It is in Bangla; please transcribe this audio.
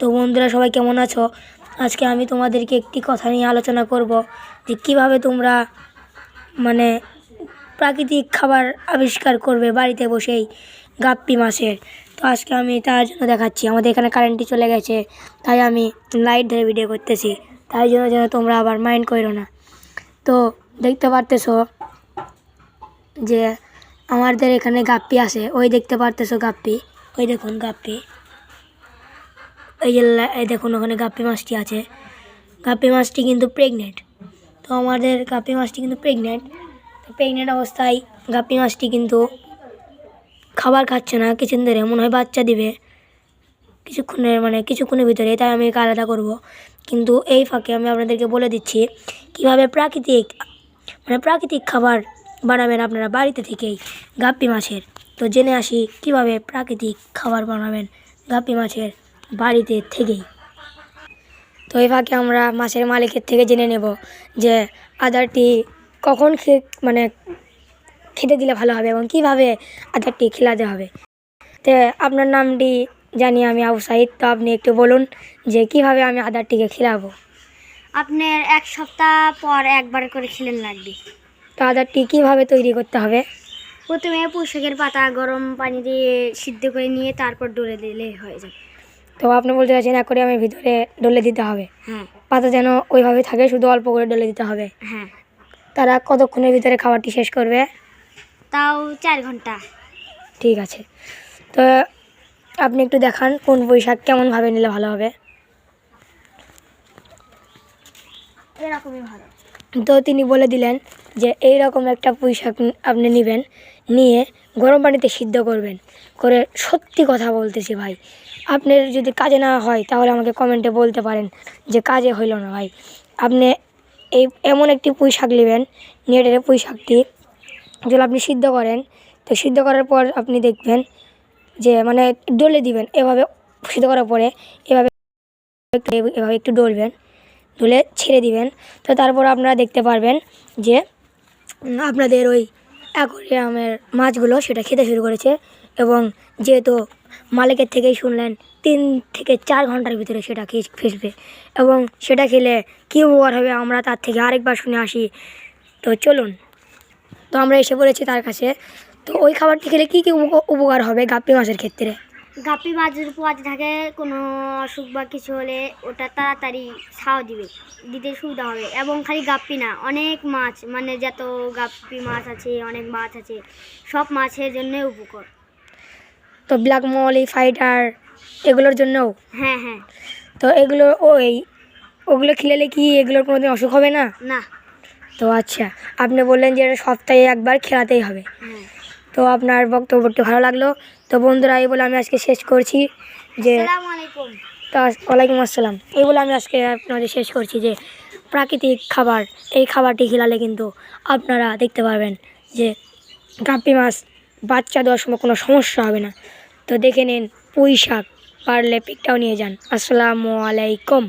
তো বন্ধুরা সবাই কেমন আছো? আজকে আমি তোমাদেরকে একটি কথা নিয়ে আলোচনা করব যে কীভাবে তোমরা মানে প্রাকৃতিক খাবার আবিষ্কার করবে বাড়িতে বসেই গাপ্পি মাছের। তো আজকে আমি তার জন্য দেখাচ্ছি। আমাদের এখানে কারেন্টটি চলে গেছে, তাই আমি লাইট ধরে ভিডিও করতেছি। তাই জন্য যেন তোমরা আবার মাইন্ড করো না। তো দেখতে পারতেছো যে আমাদের এখানে গাপ্পি আছে। ওই দেখতে পারতেছো গাপ্পি। ওই দেখুন গাপ্পি। এই যে দেখুন ওখানে গাপ্পি মাছটি আছে। গাপ্পি মাছটি কিন্তু প্রেগনেন্ট তো আমাদের গাপ্পি মাছটি কিন্তু প্রেগনেন্ট তো প্রেগনেন্ট অবস্থায় গাপ্পি মাছটি কিন্তু খাবার খাচ্ছে না কিছুদিন ধরে মনে হয় বাচ্চা দিবে। কিছুক্ষণের মানে কিছুক্ষণের ভিতরে, তাই আমি একে আলাদা করব। কিন্তু এই ফাঁকে আমি আপনাদেরকে বলে দিচ্ছি, কীভাবে প্রাকৃতিক মানে প্রাকৃতিক খাবার বানাবেন আপনারা বাড়িতে থেকেই গাপ্পি মাছের। তো জেনে আসি কীভাবে প্রাকৃতিক খাবার বানাবেন গাপ্পি মাছের। বাড়িতে থেকেই। তো এই ফাঁকে আমরা মাছের মালিকের থেকে জেনে নেব যে আদারটি কখন খে মানে খেতে দিলে ভালো হবে এবং কীভাবে আদারটি খেলাতে হবে। তো আপনার নামটি জানি আমি আবু সাইদ তো আপনি একটু বলুন যে কীভাবে আমি আদারটিকে খেলাবো। আপনার এক সপ্তাহ পর একবার করে খেলেন লাগবে। তো আদারটি কীভাবে তৈরি করতে হবে? প্রথমে পুষকের পাতা গরম পানি দিয়ে সিদ্ধ করে নিয়ে তারপর ডলে দিলে হয়ে যাবে। তো আপনি বলতে চাইছেন এক করে আমি ভিতরে ডলে দিতে হবে। হ্যাঁ। পাতা যেন ওইভাবে থাকে শুধু অল্প করে ডলে দিতে হবে। হ্যাঁ। তারা কতক্ষণের ভিতরে খাবারটি শেষ করবে? তাও চার ঘণ্টা। ঠিক আছে। তো আপনি একটু দেখান কোন বৈশাখ কেমনভাবে নিলে ভালো হবে। এরকমই ভালো। তো তিনি বলে দিলেন যে এই রকম একটা পুঁই শাক আপনি নেবেন। নিয়ে গরম পানিতে সিদ্ধ করবেন। করে সত্যি কথা বলতেছি ভাই। আপনার যদি কাজে না হয়, তাহলে আমাকে কমেন্টে বলতে পারেন যে কাজে হইল না ভাই। আপনি এই এমন একটি পুঁই শাক নেবেন, নেটের পুঁই শাকটি যদি আপনি সিদ্ধ করেন। তো সিদ্ধ করার পর আপনি দেখবেন যে মানে ডলে দিবেন, এভাবে সিদ্ধ করার পরে এভাবে এভাবে একটু ডলবেন ধুলে ছেড়ে দিবেন। তো তারপর আপনারা দেখতে পারবেন যে আপনাদের ওই অ্যাকোরিয়ামের মাছগুলো সেটা খেতে শুরু করেছে এবং যেহেতু মালিকের থেকেই শুনলেন, তিন থেকে চার ঘণ্টার ভিতরে সেটা খেয়ে ফেসবে এবং সেটা খেলে কী উপকার হবে আমরা তার থেকে আরেকবার শুনে আসি। তো চলুন। তো আমরা এসে পড়েছি তার কাছে। তো ওই খাবারটি খেলে কী কী উপ- উপকার হবে গাপ্পি মাছের ক্ষেত্রে? গাপ্পি মাছের পোয়াতে থাকে কোনো অসুখ বা কিছু হলে ওটা তাড়াতাড়ি ছাও দিবে দিতে সুবিধা হবে। এবং খালি গাপ্পি না অনেক মাছ মানে যত গাপ্পি মাছ আছে অনেক মাছ আছে সব মাছের জন্য উপকার। তো ব্ল্যাক মলি ফাইটার এগুলোর জন্যও? হ্যাঁ হ্যাঁ। তো এগুলো ওই ওগুলো খেলে কি এগুলোর কোনো দিন অসুখ হবে না? না। তো আচ্ছা আপনি বললেন যে এটা সপ্তাহে একবার খেলাতেই হবে। হ্যাঁ। তো আপনার বক্তব্যটি ভালো লাগল। তো বন্ধুরা এই বলে আমি আজকে শেষ করছি যে তো ওয়ালাইকুম আসসালাম। এই বলে আমি আজকে আপনাদের শেষ করছি যে প্রাকৃতিক খাবার এই খাবারটি খেলালে কিন্তু আপনারা দেখতে পারবেন যে গাপ্পি মাছ বাচ্চা দেওয়ার সময় কোনো সমস্যা হবে না। তো দেখে নিন পুঁই শাক পারলে পিকটাও নিয়ে যান। আসসালামু আলাইকুম।